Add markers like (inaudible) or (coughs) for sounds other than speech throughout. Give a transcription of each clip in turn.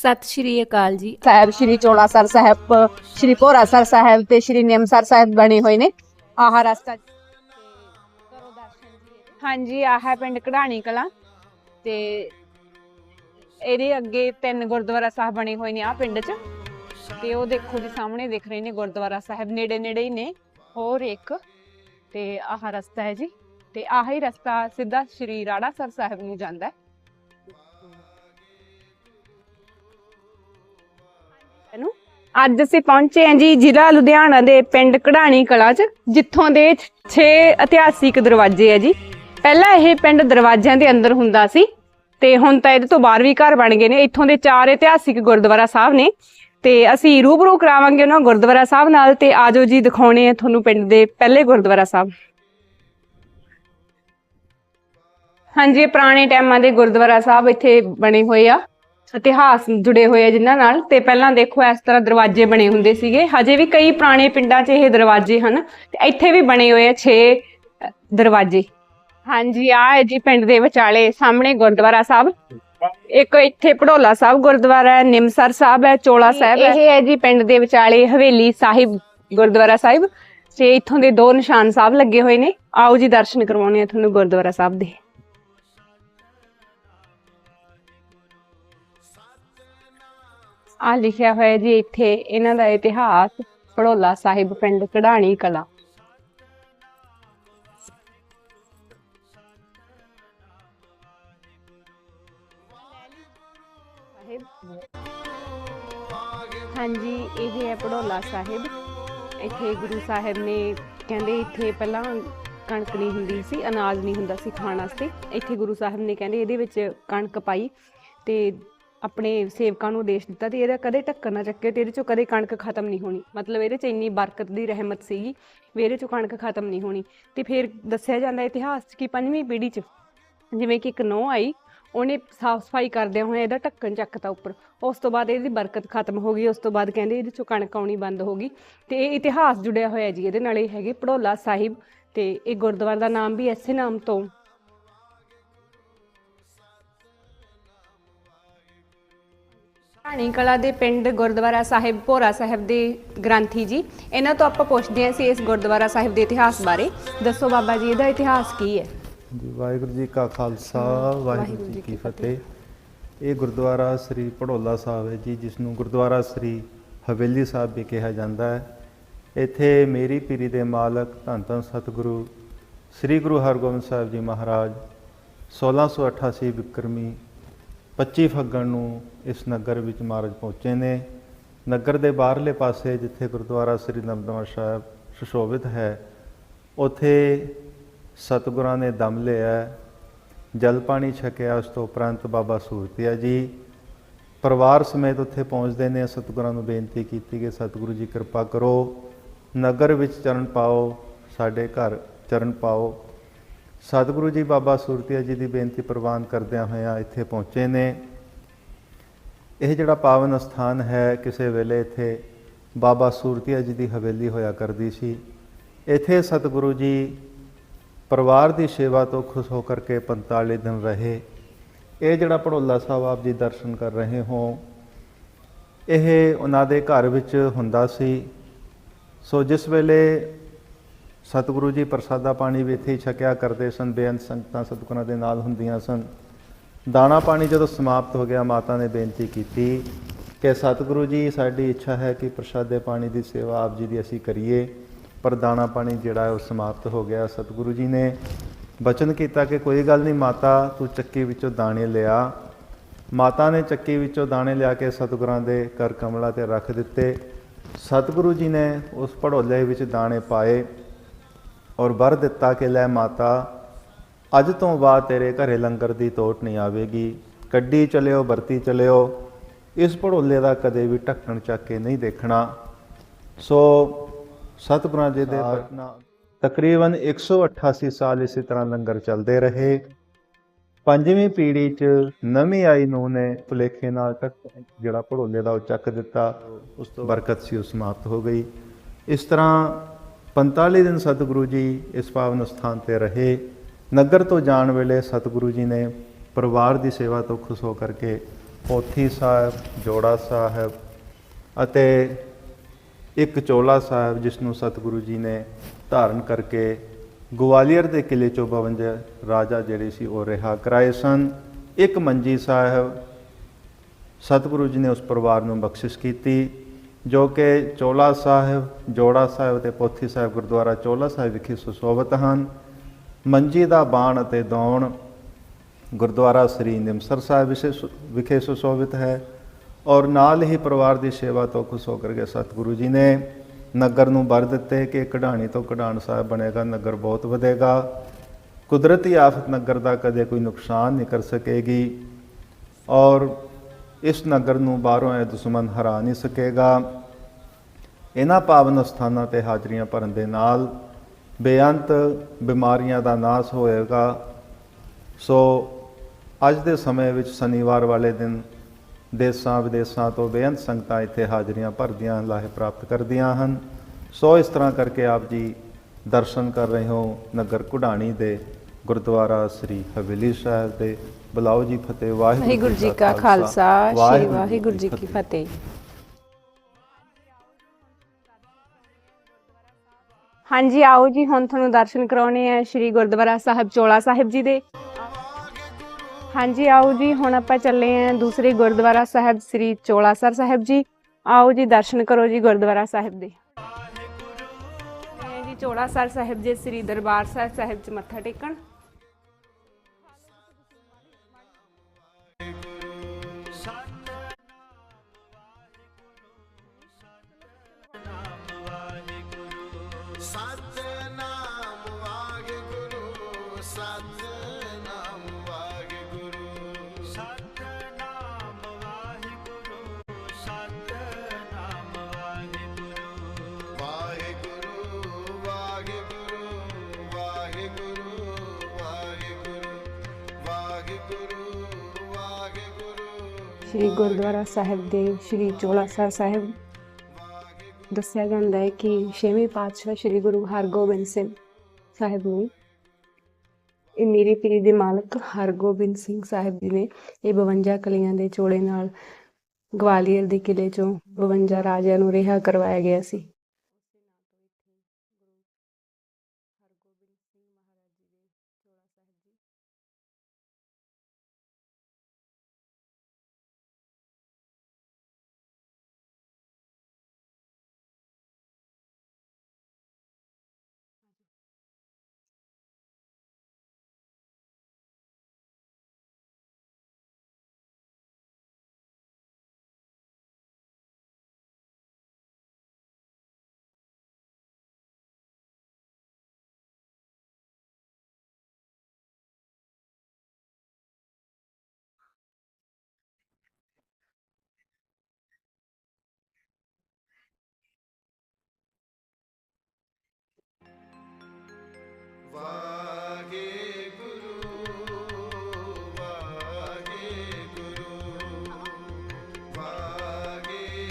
ਸਤਿ ਸ਼੍ਰੀ ਅਕਾਲ ਜੀ। ਸਾਹਿਬ ਸ਼੍ਰੀ ਚੋਲਾਸਰ ਸਾਹਿਬ ਸ਼੍ਰੀ ਭੋਰਾਸਰ ਸਾਹਿਬ ਤੇ ਸ਼੍ਰੀ ਨਿਮਸਰ ਸਾਹਿਬ ਬਣੇ ਹੋਏ ਨੇ। ਆਹ ਰਸਤਾ ਹਾਂਜੀ ਆਹ ਹੈ ਪਿੰਡ ਕਢਾਣੀ ਕਲਾਂ ਤੇ ਇਹਦੇ ਅੱਗੇ ਤਿੰਨ ਗੁਰਦੁਆਰਾ ਸਾਹਿਬ ਬਣੇ ਹੋਏ ਨੇ ਆ ਪਿੰਡ 'ਚ। ਤੇ ਉਹ ਦੇਖੋ ਜੀ ਸਾਹਮਣੇ ਦਿਖ ਰਹੇ ਨੇ ਗੁਰਦੁਆਰਾ ਸਾਹਿਬ ਨੇੜੇ ਨੇੜੇ ਹੀ ਨੇ ਹੋਰ ਇੱਕ। ਤੇ ਆਹ ਰਸਤਾ ਹੈ ਜੀ। ਤੇ ਆਹ ਹੀ ਰਸਤਾ ਸਿੱਧਾ ਸ਼੍ਰੀ ਰਾੜਾਸਰ ਸਾਹਿਬ ਨੂੰ ਜਾਂਦਾ ਹੈ। ਇਹਨੂੰ? ਅੱਜ ਅਸੀਂ ਪਹੁੰਚੇ ਹਾਂ ਜੀ ਜ਼ਿਲ੍ਹਾ ਲੁਧਿਆਣਾ ਦੇ ਪਿੰਡ ਕਢਾਣੀ ਕਲਾ 'ਚ, ਜਿੱਥੋਂ ਦੇ 6 ਇਤਿਹਾਸਿਕ ਦਰਵਾਜ਼ੇ ਆ ਜੀ। ਪਹਿਲਾਂ ਇਹ ਪਿੰਡ ਦਰਵਾਜ਼ਿਆਂ ਦੇ ਅੰਦਰ ਹੁੰਦਾ ਸੀ ਤੇ ਹੁਣ ਤਾਂ ਇਹਦੇ ਤੋਂ ਬਾਹਰ ਵੀ ਘਰ ਬਣ ਗਏ ਨੇ। ਇੱਥੋਂ ਦੇ ਚਾਰ ਇਤਿਹਾਸਿਕ ਗੁਰਦੁਆਰਾ ਸਾਹਿਬ ਨੇ ਤੇ ਅਸੀਂ ਰੂਬਰੂ ਕਰਾਵਾਂਗੇ ਉਹਨਾਂ ਗੁਰਦੁਆਰਾ ਸਾਹਿਬ ਨਾਲ ਤੇ ਆਜੋ ਜੀ ਦਿਖਾਉਣੇ ਆ ਤੁਹਾਨੂੰ ਪਿੰਡ ਦੇ ਪਹਿਲੇ ਗੁਰਦੁਆਰਾ ਸਾਹਿਬ। ਹਾਂਜੀ ਪੁਰਾਣੇ ਟਾਈਮਾਂ ਦੇ ਗੁਰਦੁਆਰਾ ਸਾਹਿਬ ਇੱਥੇ ਬਣੇ ਹੋਏ ਆ। ਇਤਿਹਾਸ ਜੁੜੇ ਹੋਏ ਆ ਜਿਨ੍ਹਾਂ ਨਾਲ। ਤੇ ਪਹਿਲਾਂ ਦੇਖੋ ਇਸ ਤਰ੍ਹਾਂ ਦਰਵਾਜ਼ੇ ਬਣੇ ਹੁੰਦੇ ਸੀਗੇ। ਹਜੇ ਵੀ ਕਈ ਪੁਰਾਣੇ ਪਿੰਡਾਂ 'ਚ ਇਹ ਦਰਵਾਜ਼ੇ ਹਨ। ਤੇ ਇੱਥੇ ਵੀ ਬਣੇ ਹੋਏ ਆ 6 ਦਰਵਾਜ਼ੇ। ਹਾਂਜੀ ਆ ਹੈ ਜੀ ਪਿੰਡ ਦੇ ਵਿਚਾਲੇ ਸਾਹਮਣੇ ਗੁਰਦੁਆਰਾ ਸਾਹਿਬ। ਇੱਕ ਇੱਥੇ ਪੜੋਲਾ ਸਾਹਿਬ ਗੁਰਦੁਆਰਾ ਹੈ ਨਿਮਸਰ ਸਾਹਿਬ ਹੈ ਚੋਲਾ ਸਾਹਿਬ ਹੈ। ਇਹ ਹੈ ਜੀ ਪਿੰਡ ਦੇ ਵਿਚਾਲੇ ਹਵੇਲੀ ਸਾਹਿਬ ਗੁਰਦੁਆਰਾ ਸਾਹਿਬ। ਤੇ ਇੱਥੋਂ ਦੇ ਦੋ ਨਿਸ਼ਾਨ ਸਾਹਿਬ ਲੱਗੇ ਹੋਏ ਨੇ। ਆਓ ਜੀ ਦਰਸ਼ਨ ਕਰਵਾਉਣੇ ਆ ਤੁਹਾਨੂੰ ਗੁਰਦੁਆਰਾ ਸਾਹਿਬ ਦੇ। ਆ ਲਿਖਿਆ ਹੋਇਆ ਜੀ ਇੱਥੇ, ਇਹਨਾਂ ਦਾ ਇਤਿਹਾਸ ਪੜੋਲਾ ਸਾਹਿਬ ਪਿੰਡ ਕਢਾਣੀ ਕਲਾ। ਹਾਂਜੀ, ਇਹ ਹੈ ਪੜੋਲਾ ਸਾਹਿਬ। ਇੱਥੇ ਗੁਰੂ ਸਾਹਿਬ ਨੇ ਕਹਿੰਦੇ ਇੱਥੇ ਪਹਿਲਾਂ ਕਣਕ ਨਹੀਂ ਹੁੰਦੀ ਸੀ, ਅਨਾਜ ਨਹੀਂ ਹੁੰਦਾ ਸੀ ਖਾਣ ਵਾਸਤੇ। ਇੱਥੇ ਗੁਰੂ ਸਾਹਿਬ ਨੇ ਕਹਿੰਦੇ ਇਹਦੇ ਵਿੱਚ ਕਣਕ ਪਾਈ ਤੇ ਆਪਣੇ ਸੇਵਕਾਂ ਨੂੰ ਆਦੇਸ਼ ਦਿੱਤਾ ਤੇ ਇਹਦਾ ਕਦੇ ਢੱਕਣ ਨਾ ਚੱਕੇ ਤੇ ਇਹਦੇ ਚੋਂ ਕਦੇ ਕਣਕ ਖਤਮ ਨਹੀਂ ਹੋਣੀ। ਮਤਲਬ ਇਹਦੇ ਚ ਇੰਨੀ ਬਰਕਤ ਦੀ ਰਹਿਮਤ ਸੀਗੀ ਵੀ ਇਹਦੇ ਚੋਂ ਕਣਕ ਖਤਮ ਨਹੀਂ ਹੋਣੀ। ਤੇ ਫਿਰ ਦੱਸਿਆ ਜਾਂਦਾ ਇਤਿਹਾਸ 'ਚ ਕਿ ਪੰਜਵੀਂ ਪੀੜ੍ਹੀ 'ਚ ਜਿਵੇਂ ਕਿ ਇੱਕ ਨੌ ਆਈ, ਉਹਨੇ ਸਾਫ਼ ਸਫ਼ਾਈ ਕਰਦਿਆਂ ਹੋਏ ਇਹਦਾ ਢੱਕਣ ਚੱਕਤਾ ਉੱਪਰ। ਉਸ ਤੋਂ ਬਾਅਦ ਇਹਦੀ ਬਰਕਤ ਖਤਮ ਹੋ ਗਈ, ਉਸ ਤੋਂ ਬਾਅਦ ਕਹਿੰਦੇ ਇਹਦੇ ਚੋਂ ਕਣਕ ਆਉਣੀ ਬੰਦ ਹੋ ਗਈ। ਤੇ ਇਹ ਇਤਿਹਾਸ ਜੁੜਿਆ ਹੋਇਆ ਜੀ, ਇਹਦੇ ਨਾਲ ਇਹ ਹੈਗੇ ਪੜੋਲਾ ਸਾਹਿਬ ਤੇ ਇਹ ਗੁਰਦੁਆਰਾ ਦਾ ਨਾਮ ਵੀ ਐਸੇ ਨਾਮ ਤੋਂ ਢਾਣੀ ਕਲਾ ਦੇ ਪਿੰਡ ਗੁਰਦੁਆਰਾ ਸਾਹਿਬ ਭੋਰਾ ਸਾਹਿਬ ਦੇ ਗ੍ਰੰਥੀ ਜੀ। ਇਹਨਾਂ ਤੋਂ ਆਪਾਂ ਪੁੱਛਦੇ ਹਾਂ ਸੀ ਇਸ ਗੁਰਦੁਆਰਾ ਸਾਹਿਬ ਦੇ ਇਤਿਹਾਸ ਬਾਰੇ। ਦੱਸੋ ਬਾਬਾ ਜੀ ਇਹਦਾ ਇਤਿਹਾਸ ਕੀ ਹੈ? ਜੀ ਵਾਹਿਗੁਰੂ ਜੀ ਕਾ ਖਾਲਸਾ ਵਾਹਿਗੁਰੂ ਜੀ ਕੀ ਫਤਿਹ। ਇਹ ਗੁਰਦੁਆਰਾ ਸ੍ਰੀ ਪੜੋਲਾ ਸਾਹਿਬ ਹੈ ਜੀ ਜਿਸ ਨੂੰ ਗੁਰਦੁਆਰਾ ਸ੍ਰੀ ਹਵੇਲੀ ਸਾਹਿਬ ਵੀ ਕਿਹਾ ਜਾਂਦਾ ਹੈ। ਇੱਥੇ ਮੇਰੀ ਪੀਰੀ ਦੇ ਮਾਲਕ ਧੰਨ ਧੰਨ ਸਤਿਗੁਰੂ ਸ੍ਰੀ ਗੁਰੂ ਹਰਗੋਬਿੰਦ ਸਾਹਿਬ ਜੀ ਮਹਾਰਾਜ 1688 ਵਿਕਰਮੀ 25 ਫੱਗਣ ਨੂੰ ਇਸ ਨਗਰ ਵਿੱਚ ਮਹਾਰਾਜ ਪਹੁੰਚੇ ਨੇ। ਨਗਰ ਦੇ ਬਾਹਰਲੇ ਪਾਸੇ ਜਿੱਥੇ ਗੁਰਦੁਆਰਾ ਸ੍ਰੀ ਦਮਦਮਾ ਸਾਹਿਬ ਸੁਸ਼ੋਭਿਤ ਹੈ, ਉੱਥੇ ਸਤਿਗੁਰਾਂ ਨੇ ਦਮ ਲਿਆ, ਜਲ ਪਾਣੀ ਛਕਿਆ, ਉਸ ਤੋਂ ਉਪਰੰਤ ਬਾਬਾ ਸੂਰਤੀਆ ਜੀ ਪਰਿਵਾਰ ਸਮੇਤ ਉੱਥੇ ਪਹੁੰਚਦੇ ਨੇ। ਸਤਿਗੁਰਾਂ ਨੂੰ ਬੇਨਤੀ ਕੀਤੀ ਕਿ ਸਤਿਗੁਰੂ ਜੀ ਕਿਰਪਾ ਕਰੋ, ਨਗਰ ਵਿੱਚ ਚਰਨ ਪਾਓ, ਸਾਡੇ ਘਰ ਚਰਨ ਪਾਓ। ਸਤਿਗੁਰੂ ਜੀ ਬਾਬਾ ਸੂਰਤੀਆ ਜੀ ਦੀ ਬੇਨਤੀ ਪ੍ਰਵਾਨ ਕਰਦਿਆਂ ਹੋਇਆਂ ਇੱਥੇ ਪਹੁੰਚੇ ਨੇ। ਇਹ ਜਿਹੜਾ ਪਾਵਨ ਸਥਾਨ ਹੈ, ਕਿਸੇ ਵੇਲੇ ਇੱਥੇ ਬਾਬਾ ਸੂਰਤੀਆ ਜੀ ਦੀ ਹਵੇਲੀ ਹੋਇਆ ਕਰਦੀ ਸੀ। ਇੱਥੇ ਸਤਿਗੁਰੂ ਜੀ ਪਰਿਵਾਰ ਦੀ ਸੇਵਾ ਤੋਂ ਖੁਸ਼ ਹੋ ਕਰਕੇ 45 ਦਿਨ ਰਹੇ। ਇਹ ਜਿਹੜਾ ਪੜੋਲਾ ਸਾਹਿਬ ਆਪ ਜੀ ਦਰਸ਼ਨ ਕਰ ਰਹੇ ਹੋ, ਇਹ ਉਹਨਾਂ ਦੇ ਘਰ ਵਿੱਚ ਹੁੰਦਾ ਸੀ। ਸੋ ਜਿਸ ਵੇਲੇ ਸਤਿਗੁਰੂ ਜੀ ਪ੍ਰਸਾਦਾ ਪਾਣੀ ਵੀ ਇੱਥੇ ਹੀ ਛਕਿਆ ਕਰਦੇ ਸਨ, ਬੇਅੰਤ ਸੰਗਤਾਂ ਸਤਿਗੁਰਾਂ ਦੇ ਨਾਲ ਹੁੰਦੀਆਂ ਸਨ। ਦਾਣਾ ਪਾਣੀ ਜਦੋਂ ਸਮਾਪਤ ਹੋ ਗਿਆ, ਮਾਤਾ ਨੇ ਬੇਨਤੀ ਕੀਤੀ ਕਿ ਸਤਿਗੁਰੂ ਜੀ, ਸਾਡੀ ਇੱਛਾ ਹੈ ਕਿ ਪ੍ਰਸਾਦੇ ਪਾਣੀ ਦੀ ਸੇਵਾ ਆਪ ਜੀ ਦੀ ਅਸੀਂ ਕਰੀਏ, ਪਰ ਦਾਣਾ ਪਾਣੀ ਜਿਹੜਾ ਉਹ ਸਮਾਪਤ ਹੋ ਗਿਆ। ਸਤਿਗੁਰੂ ਜੀ ਨੇ ਬਚਨ ਕੀਤਾ ਕਿ ਕੋਈ ਗੱਲ ਨਹੀਂ ਮਾਤਾ, ਤੂੰ ਚੱਕੀ ਵਿੱਚੋਂ ਦਾਣੇ ਲਿਆ। ਮਾਤਾ ਨੇ ਚੱਕੀ ਵਿੱਚੋਂ ਦਾਣੇ ਲਿਆ ਕੇ ਸਤਿਗੁਰਾਂ ਦੇ ਕਰ ਕਮਲਾ ਤੇ ਰੱਖ ਦਿੱਤੇ। ਸਤਿਗੁਰੂ ਜੀ ਨੇ ਉਸ ਭੜੋਲੇ ਵਿੱਚ ਦਾਣੇ ਪਾਏ। ਔਰ ਵਰ ਦਿੱਤਾ ਕਿ ਲੈ ਮਾਤਾ ਅੱਜ ਤੋਂ ਬਾਅਦ ਤੇਰੇ ਘਰੇ ਲੰਗਰ ਦੀ ਤੋਟ ਨਹੀਂ ਆਵੇਗੀ। ਕੱਢੀ ਚਲਿਓ ਵਰਤੀ ਚਲਿਓ। ਇਸ ਭੜੋਲੇ ਦਾ ਕਦੇ ਵੀ ਢੱਕਣ ਚੱਕ ਕੇ ਨਹੀਂ ਦੇਖਣਾ। ਸੋ ਸਤਿਗੁਰਾਂ ਜੀ ਦੇ ਬਚਨਾਂ ਤਕਰੀਬਨ 188 ਸਾਲ ਇਸੇ ਤਰ੍ਹਾਂ ਲੰਗਰ ਚੱਲਦੇ ਰਹੇ। ਪੰਜਵੀਂ ਪੀੜ੍ਹੀ 'ਚ ਨਵੀਂ ਆਈ ਨੂੰ ਨੇ ਭੁਲੇਖੇ ਨਾਲ ਜਿਹੜਾ ਭੜੋਲੇ ਦਾ ਉਹ ਚੱਕ ਦਿੱਤਾ। ਉਸ ਤੋਂ ਬਰਕਤ ਸੀ ਉਹ ਸਮਾਪਤ ਹੋ ਗਈ। ਇਸ ਤਰ੍ਹਾਂ 45 ਦਿਨ ਸਤਿਗੁਰੂ ਜੀ ਇਸ ਪਾਵਨ ਸਥਾਨ ਤੇ ਰਹੇ। ਨਗਰ ਤੋਂ ਜਾਣ ਵੇਲੇ ਸਤਿਗੁਰੂ ਜੀ ਨੇ ਪਰਿਵਾਰ ਦੀ ਸੇਵਾ ਤੋਂ ਖੁਸ਼ ਹੋ ਕਰਕੇ ਪੋਥੀ ਸਾਹਿਬ, ਜੋੜਾ ਸਾਹਿਬ ਅਤੇ ਇੱਕ ਚੋਲਾ ਸਾਹਿਬ ਜਿਸ ਨੂੰ ਸਤਿਗੁਰੂ ਜੀ ਨੇ ਧਾਰਨ ਕਰਕੇ ਗਵਾਲੀਅਰ ਦੇ ਕਿਲੇ ਚੋਂ 52 ਰਾਜਾ ਜਿਹੜੇ ਸੀ ਉਹ ਰਿਹਾ ਕਰਾਏ ਸਨ। ਇੱਕ ਮੰਜੀ ਸਾਹਿਬ ਸਤਿਗੁਰੂ ਜੀ ਨੇ ਉਸ ਪਰਿਵਾਰ ਨੂੰ ਬਖਸ਼ਿਸ਼ ਕੀਤੀ। ਜੋ ਕਿ ਚੋਲਾ ਸਾਹਿਬ, ਜੋੜਾ ਸਾਹਿਬ ਤੇ ਪੋਥੀ ਸਾਹਿਬ ਗੁਰਦੁਆਰਾ ਚੋਲਾ ਸਾਹਿਬ ਵਿਖੇ ਸੁਸ਼ੋਭਿਤ ਹਨ। ਮੰਜੀ ਦਾ ਬਾਣ ਅਤੇ ਦੌਣ ਗੁਰਦੁਆਰਾ ਸ੍ਰੀ ਨਿਮਸਰ ਸਾਹਿਬ ਵਿਖੇ ਸੁ- ਵਿਖੇ ਸੁਸ਼ੋਭਿਤ ਹੈ ਔਰ ਨਾਲ ਹੀ ਪਰਿਵਾਰ ਦੀ ਸੇਵਾ ਤੋਂ ਖੁਸ਼ ਹੋ ਕਰਕੇ ਸਤਿਗੁਰੂ ਜੀ ਨੇ ਨਗਰ ਨੂੰ ਵਰ ਦਿੱਤੇ ਕਿ ਕਢਾਣੀ ਤੋਂ ਕਢਾਣ ਸਾਹਿਬ ਬਣੇਗਾ, ਨਗਰ ਬਹੁਤ ਵਧੇਗਾ। ਕੁਦਰਤੀ ਆਫਤ ਨਗਰ ਦਾ ਕਦੇ ਕੋਈ ਨੁਕਸਾਨ ਨਹੀਂ ਕਰ ਸਕੇਗੀ ਔਰ ਇਸ ਨਗਰ ਨੂੰ ਬਾਹਰੋਂ ਇਹ ਦੁਸ਼ਮਣ ਹਰਾ ਨਹੀਂ ਸਕੇਗਾ। ਇਹਨਾਂ ਪਾਵਨ ਸਥਾਨਾਂ ਤੇ ਹਾਜ਼ਰੀਆਂ ਭਰਨ ਦੇ ਨਾਲ ਬੇਅੰਤ ਬਿਮਾਰੀਆਂ ਦਾ ਨਾਸ਼ ਹੋਏਗਾ। ਸੋ ਅੱਜ ਦੇ ਸਮੇਂ ਵਿੱਚ ਸ਼ਨੀਵਾਰ ਵਾਲੇ ਦਿਨ ਦੇਸਾਂ ਵਿਦੇਸਾਂ ਤੋਂ ਬੇਅੰਤ ਸੰਗਤਾਂ ਇੱਥੇ ਹਾਜ਼ਰੀਆਂ ਭਰਦੀਆਂ, ਲਾਹੇ ਪ੍ਰਾਪਤ ਕਰਦੀਆਂ ਹਨ। ਸੋ ਇਸ ਤਰ੍ਹਾਂ ਕਰਕੇ ਆਪ ਜੀ ਦਰਸ਼ਨ ਕਰ ਰਹੇ ਹੋ ਨਗਰ ਕੁਢਾਣੀ ਦੇ ਗੁਰਦੁਆਰਾ ਸ੍ਰੀ ਹਵੇਲੀ ਸਾਹਿਬ ਦੇ ਬੁਲਾਓ ਜੀ ਫਤਿਹ ਵਾਹਿਗੁਰੂ ਜੀ ਕਾ ਖਾਲਸਾ। ਸ੍ਰੀ ਵਾਹਿਗੁਰੂ ਜੀ ਕੀ ਫਤਿਹ। ਹਾਂਜੀ ਆਓ ਜੀ ਹੁਣ ਤੁਹਾਨੂੰ ਦਰਸ਼ਨ ਕਰਾਉਣੇ ਆ ਸ੍ਰੀ ਗੁਰਦੁਆਰਾ ਸਾਹਿਬ ਚੋਲਾ ਸਾਹਿਬ ਜੀ ਦੇ। ਹਾਂਜੀ ਆਓ ਜੀ ਹੁਣ ਆਪਾਂ ਚੱਲੇ ਆਂ ਦੂਸਰੇ ਗੁਰਦੁਆਰਾ ਸਾਹਿਬ ਸ੍ਰੀ ਚੋਲਾਸਰ ਸਾਹਿਬ ਜੀ। ਆਓ ਜੀ ਦਰਸ਼ਨ ਕਰੋ ਜੀ ਗੁਰਦੁਆਰਾ ਸਾਹਿਬ ਦੇ। ਜੀ ਚੋਲਾਸਰ ਸਾਹਿਬ ਜੀ ਸ੍ਰੀ ਦਰਬਾਰ ਸਾਹਿਬ ਸਾਹਿਬ ਚ ਮੱਥਾ ਟੇਕਣ। ਸ਼੍ਰੀ ਗੁਰਦੁਆਰਾ ਸਾਹਿਬ ਦੇ ਸ਼੍ਰੀ ਚੋਲਾਸਰ ਸਾਹਿਬ ਦੱਸਿਆ ਜਾਂਦਾ ਹੈ ਕਿ ਛੇਵੇਂ ਪਾਤਸ਼ਾਹ ਸ਼੍ਰੀ ਗੁਰੂ ਹਰਗੋਬਿੰਦ ਸਿੰਘ ਸਾਹਿਬ ਨੇ ਇਹ ਮੇਰੀ ਪੀਰੀ ਦੇ ਮਾਲਕ ਹਰਗੋਬਿੰਦ ਸਿੰਘ ਸਾਹਿਬ ਜੀ ਨੇ ਇਹ 52 ਕਲੀਆਂ ਦੇ ਚੋਲੇ ਨਾਲ ਗਵਾਲੀਅਰ ਦੇ ਕਿਲੇ ਚੋਂ 52 ਰਾਜਿਆਂ ਨੂੰ ਰਿਹਾ ਕਰਵਾਇਆ ਗਿਆ ਸੀ।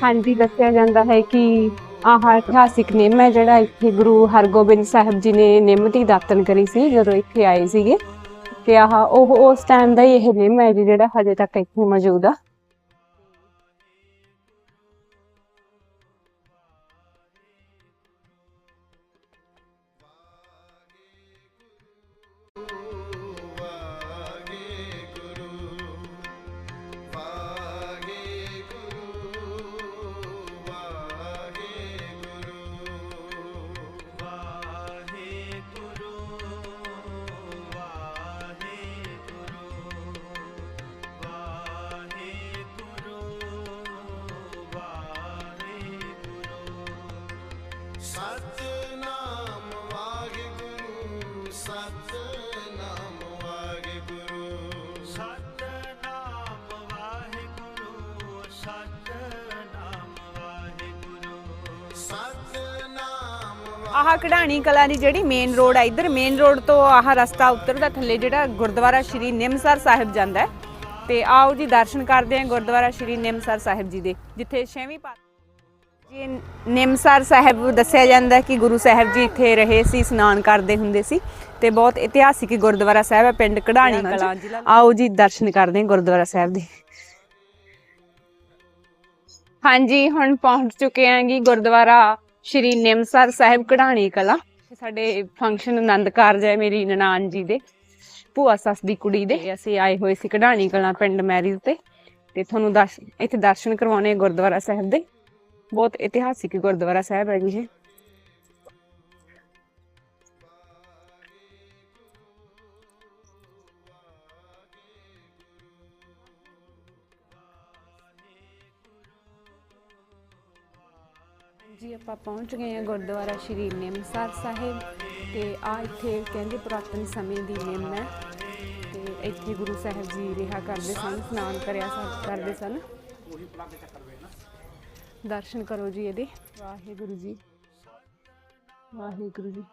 ਹਾਂਜੀ, ਦੱਸਿਆ ਜਾਂਦਾ ਹੈ ਕਿ ਆਹ ਇਤਿਹਾਸਿਕ ਨਿੰਮ ਹੈ ਜਿਹੜਾ ਇੱਥੇ ਗੁਰੂ ਹਰਗੋਬਿੰਦ ਸਾਹਿਬ ਜੀ ਨੇ ਨਿੰਮ ਦੀ ਦਾਤਨ ਕਰੀ ਸੀ, ਜਦੋਂ ਇੱਥੇ ਆਏ ਸੀਗੇ। ਤੇ ਆਹ ਉਹ, ਉਸ ਟਾਈਮ ਦਾ ਹੀ ਇਹ ਨਿੰਮ ਹੈ ਜੀ ਜਿਹੜਾ ਹਜੇ ਤੱਕ ਇੱਥੇ ਮੌਜੂਦ ਆ। ਆਹ ਕਢਾਣੀ ਕਲਾ ਦੀ ਜਿਹੜੀ ਮੇਨ ਰੋਡ ਆ ਇੱਧਰ ਮੇਨ ਰੋਡ ਤੋਂ ਆਹ ਰਸਤਾ ਉੱਤਰਦਾ ਥੱਲੇ ਜਿਹੜਾ ਗੁਰਦੁਆਰਾ ਸ਼੍ਰੀ ਨਿਮਸਰ ਸਾਹਿਬ ਜਾਂਦਾ ਹੈ। ਤੇ ਆਓ ਜੀ ਦਰਸ਼ਨ ਕਰਦੇ ਹਾਂ ਗੁਰਦੁਆਰਾ ਸ਼੍ਰੀ ਨਿਮਸਰ ਸਾਹਿਬ ਜੀ ਦੇ ਜਿੱਥੇ ਛੇਵੀਂ ਪਾ ਜੀ ਨਿਮਸਰ ਸਾਹਿਬ ਦੱਸਿਆ ਜਾਂਦਾ ਕਿ ਗੁਰੂ ਸਾਹਿਬ ਜੀ ਇੱਥੇ ਰਹੇ ਸੀ ਇਸ਼ਨਾਨ ਕਰਦੇ ਹੁੰਦੇ ਸੀ ਤੇ ਬਹੁਤ ਇਤਿਹਾਸਿਕ ਗੁਰਦੁਆਰਾ ਸਾਹਿਬ ਹੈ ਪਿੰਡ ਕਢਾਣੀ ਕਲਾਂ ਜ਼ਿਲ੍ਹਾ ਆਓ ਜੀ ਦਰਸ਼ਨ ਕਰਦੇ ਹਾਂ ਗੁਰਦੁਆਰਾ ਸਾਹਿਬ ਦੇ। ਹਾਂਜੀ ਹੁਣ ਪਹੁੰਚ ਚੁੱਕੇ ਆਂ ਜੀ ਗੁਰਦੁਆਰਾ। ਸ਼੍ਰੀ ਨਿਮਸਰ ਸਾਹਿਬ ਕਢਾਣੀ ਕਲਾ, ਸਾਡੇ ਫੰਕਸ਼ਨ ਆਨੰਦ ਕਾਰਜ ਹੈ ਮੇਰੀ ਨਨਾਨ ਜੀ ਦੇ, ਭੂਆ ਸੱਸ ਦੀ ਕੁੜੀ ਦੇ ਅਸੀਂ ਆਏ ਹੋਏ ਸੀ ਕਢਾਣੀ ਕਲਾ ਪਿੰਡ ਮੈਰਿਜ ਤੇ ਤੇ ਤੁਹਾਨੂੰ ਦਰਸ਼ ਇੱਥੇ ਦਰਸ਼ਨ ਕਰਵਾਉਣੇ ਗੁਰਦੁਆਰਾ ਸਾਹਿਬ ਦੇ, ਬਹੁਤ ਇਤਿਹਾਸਿਕ ਗੁਰਦੁਆਰਾ ਸਾਹਿਬ ਹੈ। ਜੀ ਆਪਾਂ ਪਹੁੰਚ ਗਏ ਹਾਂ ਗੁਰਦੁਆਰਾ ਸ਼੍ਰੀ ਨਿਮਸਰ ਸਾਹਿਬ ਤੇ ਆ ਇੱਥੇ ਕਹਿੰਦੇ ਪੁਰਾਤਨ ਸਮੇਂ ਦੀ ਨਿੰਮ ਹੈ ਤੇ ਇੱਥੇ ਗੁਰੂ ਸਾਹਿਬ ਜੀ ਰਿਹਾ ਕਰਦੇ ਸਨ, ਇਸ਼ਨਾਨ ਕਰਿਆ ਸਨ ਕਰਦੇ ਸਨ। ਦਰਸ਼ਨ ਕਰੋ ਜੀ ਇਹਦੇ। ਵਾਹਿਗੁਰੂ ਜੀ। ਵਾਹਿਗੁਰੂ ਜੀ।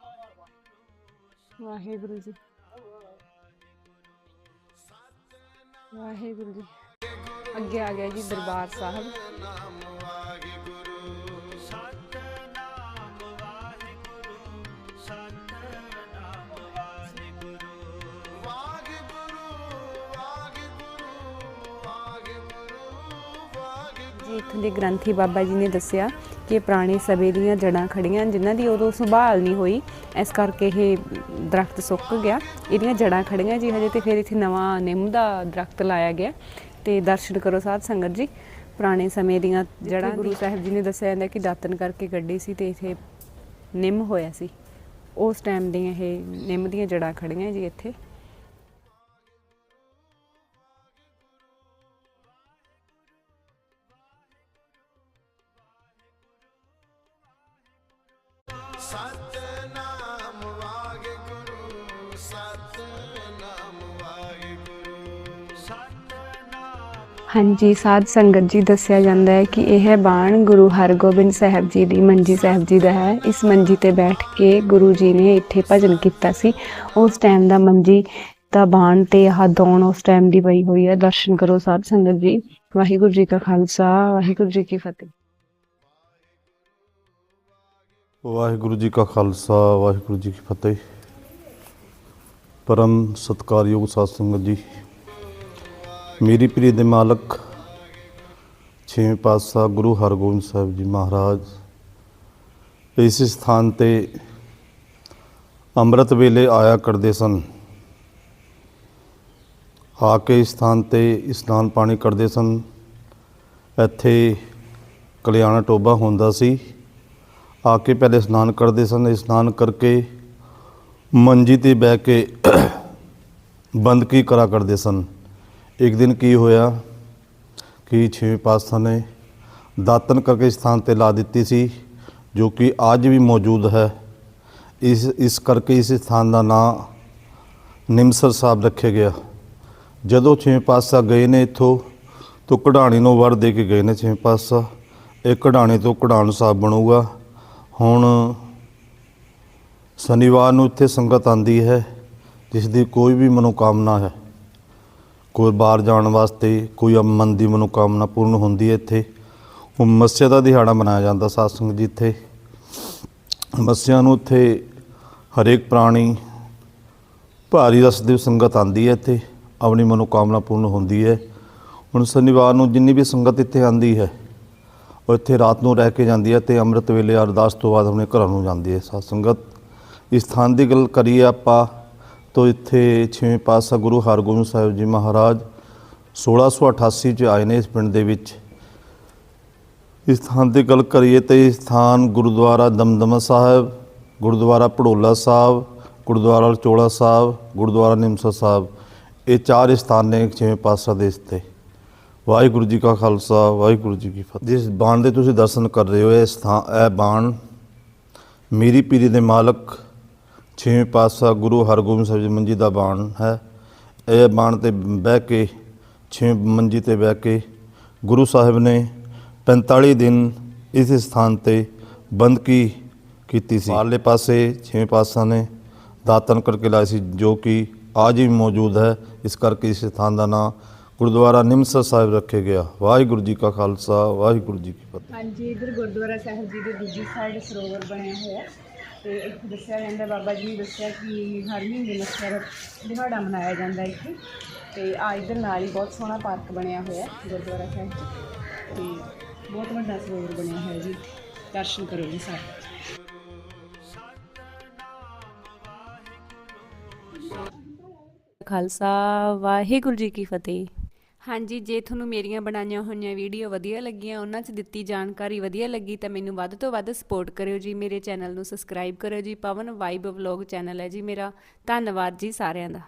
ਵਾਹਿਗੁਰੂ ਜੀ। ਵਾਹਿਗੁਰੂ ਜੀ। ਅੱਗੇ ਆ ਗਿਆ ਜੀ ਦਰਬਾਰ ਸਾਹਿਬ। ਇੱਥੋਂ ਦੇ ਗ੍ਰੰਥੀ ਬਾਬਾ ਜੀ ਨੇ ਦੱਸਿਆ ਕਿ ਪੁਰਾਣੇ ਸਭੇ ਦੀਆਂ ਜੜਾਂ ਖੜੀਆਂ ਜਿਨ੍ਹਾਂ ਦੀ ਉਦੋਂ ਸੰਭਾਲ ਨਹੀਂ ਹੋਈ। ਇਸ ਕਰਕੇ ਇਹ ਦਰਖਤ ਸੁੱਕ ਗਿਆ। ਇਹਦੀਆਂ ਜੜਾਂ ਖੜੀਆਂ ਜੀ ਹਜੇ ਤੇ ਫਿਰ ਇੱਥੇ ਨਵਾਂ ਨਿੰਮ ਦਾ ਦਰਖਤ ਲਾਇਆ ਗਿਆ। ਤੇ ਦਰਸ਼ਨ ਕਰੋ ਸਾਧ ਸੰਗਤ ਜੀ ਪੁਰਾਣੇ ਸਮੇਂ ਦੀਆਂ ਜੜਾਂ ਗੁਰੂ ਸਾਹਿਬ ਜੀ ਨੇ ਦੱਸਿਆ ਜਾਂਦਾ ਕਿ ਦਾਤਨ ਕਰਕੇ ਗੱਡੀ ਸੀ ਤੇ ਇੱਥੇ ਨਿੰਮ ਹੋਇਆ ਸੀ। ਉਸ ਟਾਈਮ ਦੀਆਂ ਇਹ ਨਿੰਮ ਦੀਆਂ ਜੜਾਂ ਖੜੀਆਂ ਜੀ ਇੱਥੇ। ਹਾਂਜੀ, ਸਾਧ ਸੰਗਤ ਜੀ, ਦੱਸਿਆ ਜਾਂਦਾ ਹੈ ਕਿ ਇਹ ਬਾਣ ਗੁਰੂ ਹਰਗੋਬਿੰਦ ਸਾਹਿਬ ਜੀ ਦੀ ਮੰਜੀ ਸਾਹਿਬ ਜੀ ਦਾ ਹੈ। ਇਸ ਮੰਜੀ ਤੇ ਬੈਠ ਕੇ ਗੁਰੂ ਜੀ ਨੇ ਇੱਥੇ ਭਜਨ ਕੀਤਾ ਸੀ। ਉਸ ਟਾਈਮ ਦਾ ਮੰਜੀ ਦਾ ਬਾਣ ਤੇ ਆਹ ਦੌਣ ਉਸ ਟਾਈਮ ਦੀ ਪਈ ਹੋਈ ਹੈ। ਦਰਸ਼ਨ ਕਰੋ ਸਾਧ ਸੰਗਤ ਜੀ। ਵਾਹਿਗੁਰੂ ਜੀ ਕਾ ਖਾਲਸਾ, ਵਾਹਿਗੁਰੂ ਜੀ ਕੀ ਫਤਿਹ। ਵਾਹਿਗੁਰੂ ਜੀ ਕਾ ਖਾਲਸਾ, ਵਾਹਿਗੁਰੂ ਜੀ ਕੀ ਫਤਿਹ। ਪਰਮ ਸਤਕਾਰਯੋਗ ਸਾਧ ਸੰਗਤ ਜੀ ਮੇਰੀ ਪ੍ਰਿਯ ਦੇ ਮਾਲਕ, ਛੇਵੇਂ ਪਾਤਸ਼ਾਹ ਗੁਰੂ ਹਰਗੋਬਿੰਦ ਸਾਹਿਬ ਜੀ ਮਹਾਰਾਜ, ਇਸ ਸਥਾਨ ਤੇ ਅੰਮ੍ਰਿਤ ਵੇਲੇ ਆਇਆ ਕਰਦੇ ਸਨ। ਆ ਕੇ ਇਸ ਸਥਾਨ ਤੇ ਇਸ਼ਨਾਨ ਪਾਣੀ ਕਰਦੇ ਸਨ। ਇੱਥੇ ਕਲਿਆਣਾ ਟੋਬਾ ਹੁੰਦਾ ਸੀ। ਆ ਕੇ ਪਹਿਲੇ ਇਸ਼ਨਾਨ ਕਰਦੇ ਸਨ। ਇਸ਼ਨਾਨ ਕਰਕੇ ਮੰਜੀ ਤੇ ਬਹਿ ਕੇ (coughs) ਬੰਦਗੀ ਕਰਾ ਕਰਦੇ ਸਨ। ਇੱਕ ਦਿਨ ਕੀ ਹੋਇਆ ਕਿ ਛੇਵੇਂ ਪਾਤਸ਼ਾਹ ਨੇ ਦਾਤਨ ਕਰਕੇ ਸਥਾਨ ਤੇ ਲਾ ਦਿੱਤੀ ਸੀ, ਜੋ ਕਿ ਅੱਜ ਵੀ ਮੌਜੂਦ ਹੈ। ਇਸ ਇਸ ਕਰਕੇ ਇਸ ਸਥਾਨ ਦਾ ਨਾਂ ਨਿਮਸਰ ਸਾਹਿਬ ਰੱਖਿਆ ਗਿਆ। ਜਦੋਂ ਛੇਵੇਂ ਪਾਤਸ਼ਾਹ ਗਏ ਨੇ ਇੱਥੋਂ, ਤੋਂ ਕਢਾਣੀ ਨੂੰ ਵਰ ਦੇ ਕੇ ਗਏ ਨੇ ਛੇਵੇਂ ਪਾਤਸ਼ਾਹ। ਇਹ ਕਢਾਣੀ ਤੋਂ ਕਢਾਣ ਸਾਹਿਬ ਬਣੂਗਾ। ਹੁਣ ਸ਼ਨੀਵਾਰ ਨੂੰ ਇੱਥੇ ਸੰਗਤ ਆਂਦੀ ਹੈ, ਜਿਸ ਦੀ ਕੋਈ ਵੀ ਮਨੋਕਾਮਨਾ ਹੈ। ਕੋਈ ਬਾਹਰ ਜਾਣ ਵਾਸਤੇ ਕੋਈ ਮਨ ਦੀ ਮਨੋਕਾਮਨਾ ਪੂਰਨ ਹੁੰਦੀ ਹੈ ਇੱਥੇ। ਉਹ ਮੱਸਿਆ ਦਾ ਦਿਹਾੜਾ ਮਨਾਇਆ ਜਾਂਦਾ ਸਾਧ ਜੀ ਇੱਥੇ। ਮੱਸਿਆ ਨੂੰ ਇੱਥੇ ਹਰੇਕ ਪ੍ਰਾਣੀ ਭਾਰੀ ਰਸ ਦੀ ਸੰਗਤ ਆਂਦੀ ਹੈ ਇੱਥੇ। ਆਪਣੀ ਮਨੋਕਾਮਨਾ ਪੂਰਨ ਹੁੰਦੀ ਹੈ। ਹੁਣ ਸ਼ਨੀਵਾਰ ਨੂੰ ਜਿੰਨੀ ਵੀ ਸੰਗਤ ਇੱਥੇ ਆਂਦੀ ਹੈ, ਉਹ ਇੱਥੇ ਰਾਤ ਨੂੰ ਰਹਿ ਕੇ ਜਾਂਦੀ ਹੈ ਤੇ ਅੰਮ੍ਰਿਤ ਵੇਲੇ ਅਰਦਾਸ ਤੋਂ ਬਾਅਦ ਆਪਣੇ ਘਰਾਂ ਨੂੰ ਜਾਂਦੀ ਹੈ ਸਾਧ ਸੰਗਤ ਇਸ ਸਥਾਨ ਦੀ ਗੱਲ ਕਰੀਏ ਆਪਾਂ ਤੋਂ ਇੱਥੇ ਛੇਵੇਂ ਪਾਤਸ਼ਾਹ ਗੁਰੂ ਹਰਗੋਬਿੰਦ ਸਾਹਿਬ ਜੀ ਮਹਾਰਾਜ 1688 ਚ ਆਏ ਨੇ ਇਸ ਪਿੰਡ ਦੇ ਵਿੱਚ। ਇਸ ਸਥਾਨ ਦੀ ਗੱਲ ਕਰੀਏ ਤਾਂ ਇਹ ਸਥਾਨ ਗੁਰਦੁਆਰਾ ਦਮਦਮਾ ਸਾਹਿਬ, ਗੁਰਦੁਆਰਾ ਭੜੋਲਾ ਸਾਹਿਬ, ਗੁਰਦੁਆਰਾ ਚੋਲਾ ਸਾਹਿਬ, ਗੁਰਦੁਆਰਾ ਨਿਮਸਾ ਸਾਹਿਬ, ਇਹ ਚਾਰ ਸਥਾਨ ਨੇ ਛੇਵੇਂ ਪਾਤਸ਼ਾਹ ਦੇ ਇਸ ਤੇ। ਵਾਹਿਗੁਰੂ ਜੀ ਕਾ ਖਾਲਸਾ, ਵਾਹਿਗੁਰੂ ਜੀ ਕੀ ਫਤਿਹ। ਜਿਸ ਬਾਣ ਦੇ ਤੁਸੀਂ ਦਰਸ਼ਨ ਕਰ ਰਹੇ ਹੋ, ਇਹ ਸਥਾਨ, ਇਹ ਬਾਣ ਮੀਰੀ ਪੀਰੀ ਦੇ ਮਾਲਕ ਛੇਵੇਂ ਪਾਤਸ਼ਾਹ ਗੁਰੂ ਹਰਗੋਬਿੰਦ ਸਾਹਿਬ ਜੀ ਮੰਜੀ ਦਾ ਬਾਣ ਹੈ। ਇਹ ਬਾਣ ਤੇ ਬਹਿ ਕੇ, ਛੇਵੇਂ ਮੰਜੀ ਤੇ ਬਹਿ ਕੇ ਗੁਰੂ ਸਾਹਿਬ ਨੇ 45 ਦਿਨ ਇਸ ਸਥਾਨ ਤੇ ਬੰਦਗੀ ਕੀਤੀ ਸੀ। ਬਾਹਰਲੇ ਪਾਸੇ ਛੇਵੇਂ ਪਾਤਸ਼ਾਹ ਨੇ ਦਾਤਨ ਕਰਕੇ ਲਾਇਆ ਸੀ, ਜੋ ਕਿ ਅੱਜ ਵੀ ਮੌਜੂਦ ਹੈ। ਇਸ ਕਰਕੇ ਇਸ ਸਥਾਨ ਦਾ ਨਾਮ ਗੁਰਦੁਆਰਾ ਨਿਮਸਰ ਸਾਹਿਬ ਰੱਖਿਆ ਗਿਆ। ਵਾਹਿਗੁਰੂ ਜੀ ਕਾ ਖਾਲਸਾ, ਵਾਹਿਗੁਰੂ ਜੀ ਕੀ ਫਤਿਹ। ਹਾਂਜੀ, ਇਧਰ ਗੁਰਦੁਆਰਾ ਸਾਹਿਬ ਜੀ ਦੇ ਦੂਜੀ ਸਾਈਡ ਸਰੋਵਰ ਬਣਿਆ ਹੋਇਆ। ਤੇ ਇੱਥੇ ਦੱਸਿਆ ਜਾਂਦਾ, ਬਾਬਾ ਜੀ ਨੇ ਦੱਸਿਆ ਕਿ ਹਰ ਮਹੀਨੇ ਮੱਛਰ ਦਿਹਾੜਾ ਮਨਾਇਆ ਜਾਂਦਾ ਇੱਥੇ। ਤੇ ਆ ਇਧਰ ਨਾਲ ਹੀ ਬਹੁਤ ਸੋਹਣਾ ਪਾਰਕ ਬਣਿਆ ਹੋਇਆ ਗੁਰਦੁਆਰਾ ਸਾਹਿਬ 'ਚ ਤੇ ਬਹੁਤ ਵੱਡਾ ਸਰੋਵਰ ਬਣਿਆ ਹੋਇਆ ਜੀ। ਦਰਸ਼ਨ ਕਰੋ ਜੀ ਸਾਰੇ। ਖਾਲਸਾ, ਵਾਹਿਗੁਰੂ ਜੀ ਕੀ ਫਤਿਹ। ਹਾਂਜੀ, ਜੇ ਤੁਹਾਨੂੰ ਮੇਰੀਆਂ ਬਣਾਈਆਂ ਹੋਈਆਂ ਵੀਡੀਓ ਵਧੀਆ ਲੱਗੀਆਂ, ਉਹਨਾਂ 'ਚ ਦਿੱਤੀ ਜਾਣਕਾਰੀ ਵਧੀਆ ਲੱਗੀ, ਤਾਂ ਮੈਨੂੰ ਵੱਧ ਤੋਂ ਵੱਧ ਸਪੋਰਟ ਕਰਿਓ ਜੀ, ਮੇਰੇ ਚੈਨਲ ਨੂੰ ਸਬਸਕ੍ਰਾਈਬ ਕਰਿਓ ਜੀ, ਪਵਨ ਵਾਈਬ ਵਲੌਗ ਚੈਨਲ ਹੈ ਜੀ ਮੇਰਾ। ਧੰਨਵਾਦ ਜੀ ਸਾਰਿਆਂ ਦਾ।